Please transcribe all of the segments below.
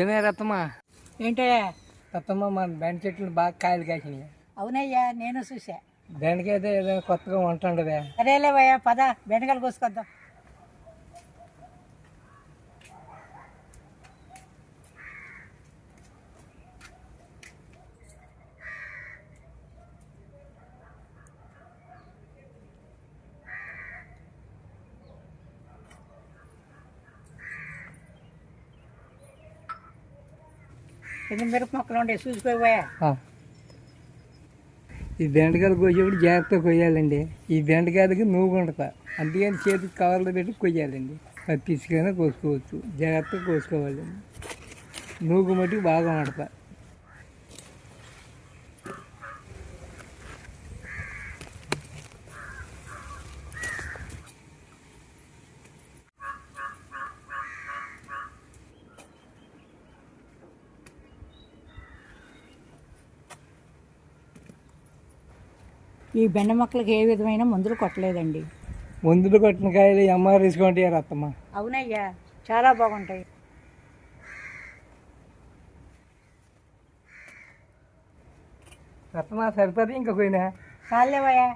ఏమే రత్తమ్మా ఏంటయ్యా రత్తమ్మ మన బెండ చెట్లు బాగా కాయలు కాసినాయి. అవునయ్యా నేను చూసా బెండకైతే ఏదో కొత్తగా వంట ఉండదే సరేలేవయ్యా పద బెండకాయలు కోసుకొద్దాం. ఎన్ని మిరప మొక్కలు ఉండే ఈ బెండకాయలు కోసేప్పుడు జాగ్రత్తగా కొయ్యాలండి. ఈ బెండకాయలకి నువ్వు ఉండతా అందుకని చేతికి కవర్లో పెట్టి కొయ్యాలండి. అది తీసుకైనా కోసుకోవచ్చు. జాగ్రత్తగా కోసుకోవాలండి. నూగు మట్టుకు బాగా వండుతా ఈ బెండ మొక్కలకి ఏ విధమైన మందులు కొట్టలేదండి. ముందులు కొట్టిన కాయలు ఎంఆర్ తీసుకుంటే రత్తమ్మ అవునయ్యా చాలా బాగుంటాయి. రత్తమ్మ సరిపోతే ఇంకా పోయినా చాలేవయ్యా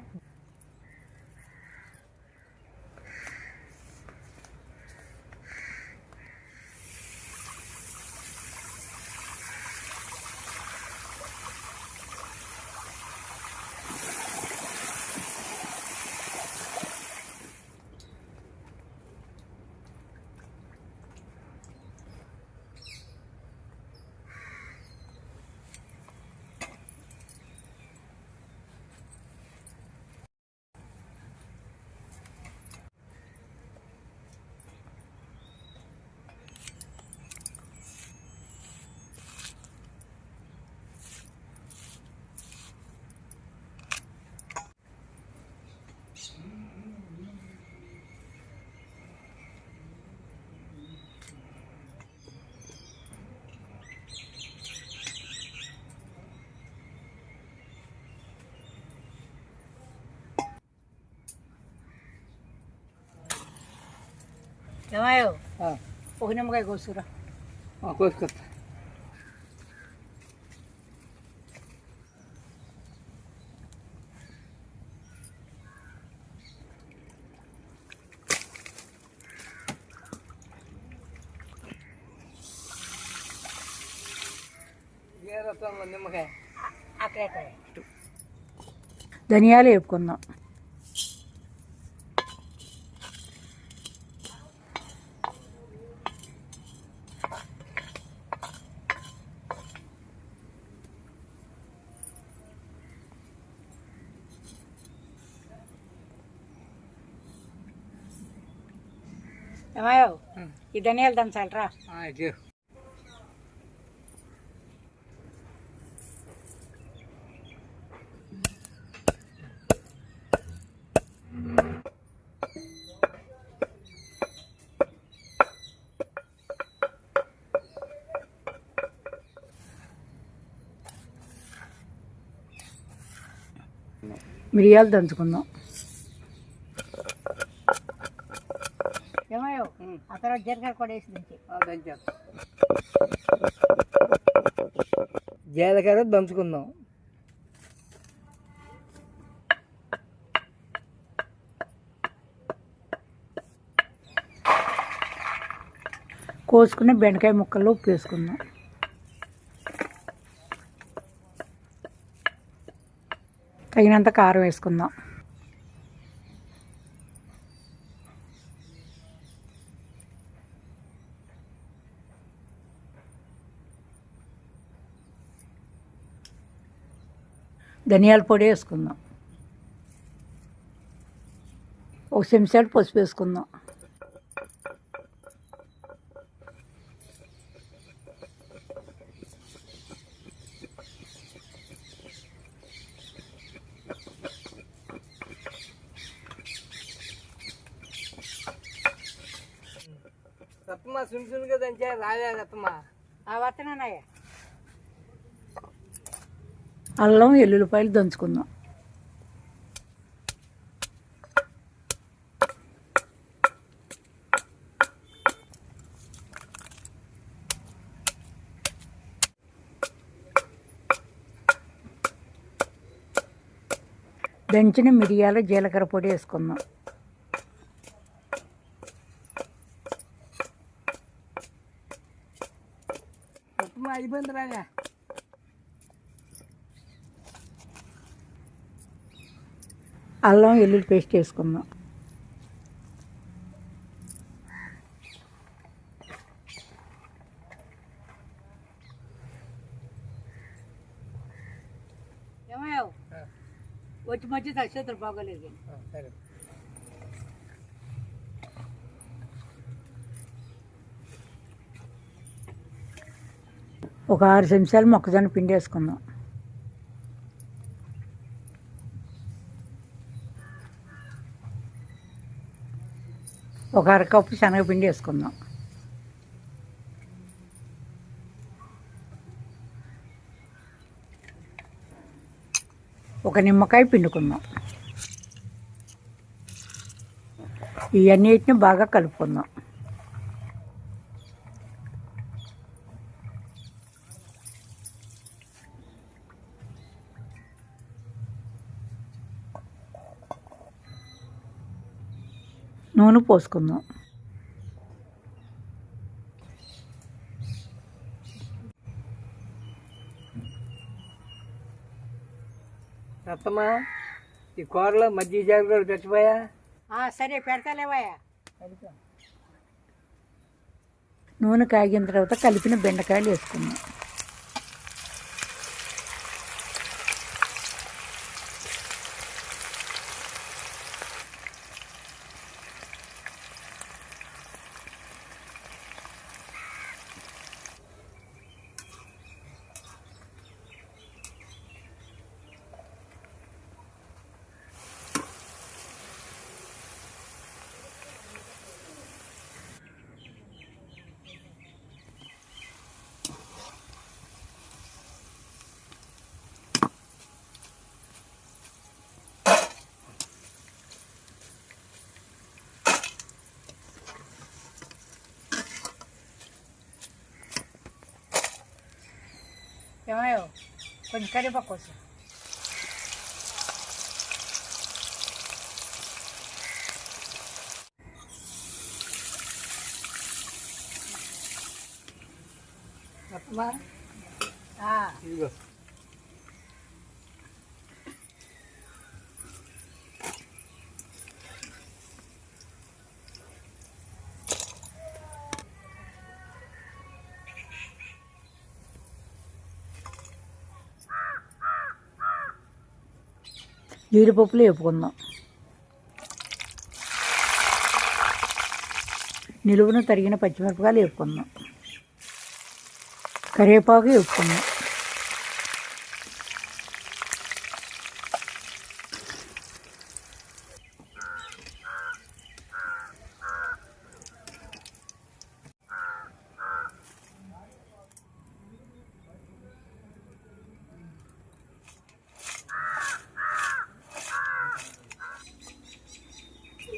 ఒక నిమ్మకాయ కోసురా ఆ, కోసుకొస్తా. నిమ్మకాయ? ధనియాలు వేపుకుందాం ఏమయ్యో ఈ ధనియాలు దంచాలరా. మిరియాలు దంచుకుందాం ఏమయ్యో ఆ తర్వాత జీలకర్ర కూడా వేసి దించి. జీలకర్ర దంచుకుందాం. కోసుకుని బెండకాయ ముక్కలు ఉప్పు వేసుకుందాం. తగినంత కారం వేసుకుందాం. ధనియాల పొడి వేసుకుందాం. ఒక చెంచాడు పసుపు వేసుకుందాం. రత్తమ్మ సున్ సున్గా దంచా రాలే రత్తమ్మ ఆ వత్తనయ్య అల్లం ఎల్లుల్లిపాయలు దంచుకుందాం. దంచిన మిరియాల జీలకర్ర పొడి వేసుకుందాం. అయిపోయింది రాగా అల్లం వెల్లుల్లి పేస్ట్ వేసుకుందాం. వచ్చి మధ్య నక్షత్రం బాగోలేదు సరే. ఒక ఆరు నిమిషాలు మొక్కజొన్న పిండి వేసుకుందాం. ఒక అరకప్పు శనగపిండి వేసుకుందాం. ఒక నిమ్మకాయ పిండుకుందాం. ఇవన్నిటిని బాగా కలుపుకుందాం. నూనె పోసుకుందాం. రత్తమ్మా ఈ కూరలో మజ్జిగ జాగ్రత్తలు పెట్టిపోయా సరే పెడతాలేవయ్యా. నూనె కాగిన తర్వాత కలిపిన బెండకాయలు వేసుకుందాం. ఏమయ్యో కొంచెం కరివేపాకు కోసం రత్తమ్మా జీడిపప్పులు వేపుకుందాం. నిలువున తరిగిన పచ్చిమిరపకాయలు వేపుకుందాం. కరివేపాకు వేపుకుందాం.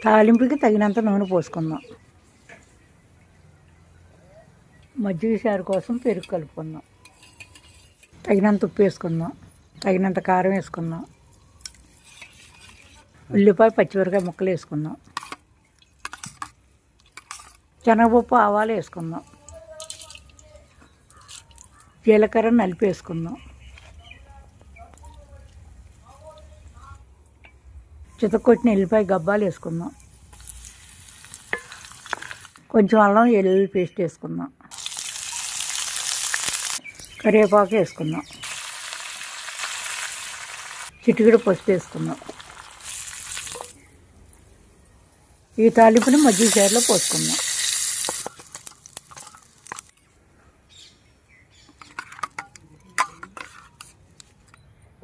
తాలింపుకి తగినంత నూనె పోసుకుందాం. మజ్జిగ చారు కోసం పెరుగు కలుపుకుందాం. తగినంత ఉప్పు వేసుకుందాం. తగినంత కారం వేసుకుందాం. ఉల్లిపాయ పచ్చిమిరకాయ ముక్కలు వేసుకుందాం. శనగపప్పు ఆవాలు వేసుకుందాం. జీలకర్ర నలిపి వేసుకుందాం. చితక్కొట్టిన ఎల్లిపాయ గబ్బాలు వేసుకుందాం. కొంచెం అల్లం ఎల్లుల్లి పేస్ట్ వేసుకుందాం. కరివేపాకు వేసుకుందాం. చిటికెడు పసుపు వేసుకుందాం. ఈ తాలింపుని మజ్జిగ చారులో పోసుకుందాం.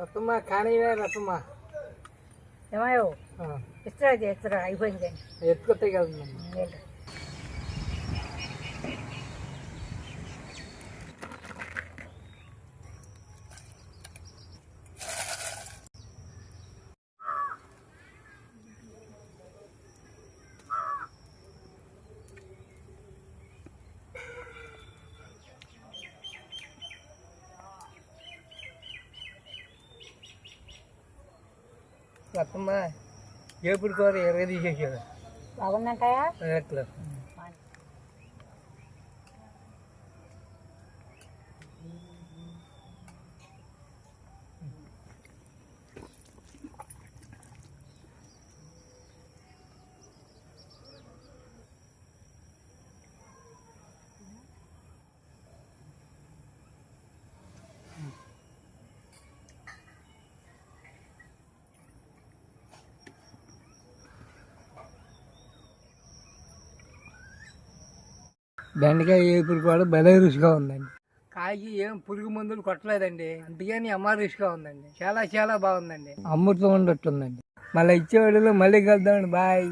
రత్తమ్మా కానీ రత్తమ్మా? ఏమయ్యో ఆ, ఇస్తారా చేస్తారా? అయిపోయింది. ఎత్తుకొత్తే కదమ్మా మొత్తమ్మా ఏపుడు కూర ఇరవై తీసేసాడు బాగుందంటాయా బెండకాయ ఏపుడు కూడా భలే రుచిగా ఉందండి. కాయకి ఏం పురుగు మందులు కొట్టలేదండి. అందుకని అమ్మ రుచిగా ఉందండి. చాలా చాలా బాగుందండి. అమృతం ఉండట్టుందండి మళ్ళీ ఇచ్చేవాడిలో మళ్ళీ కలుద్దామండి. బాయ్.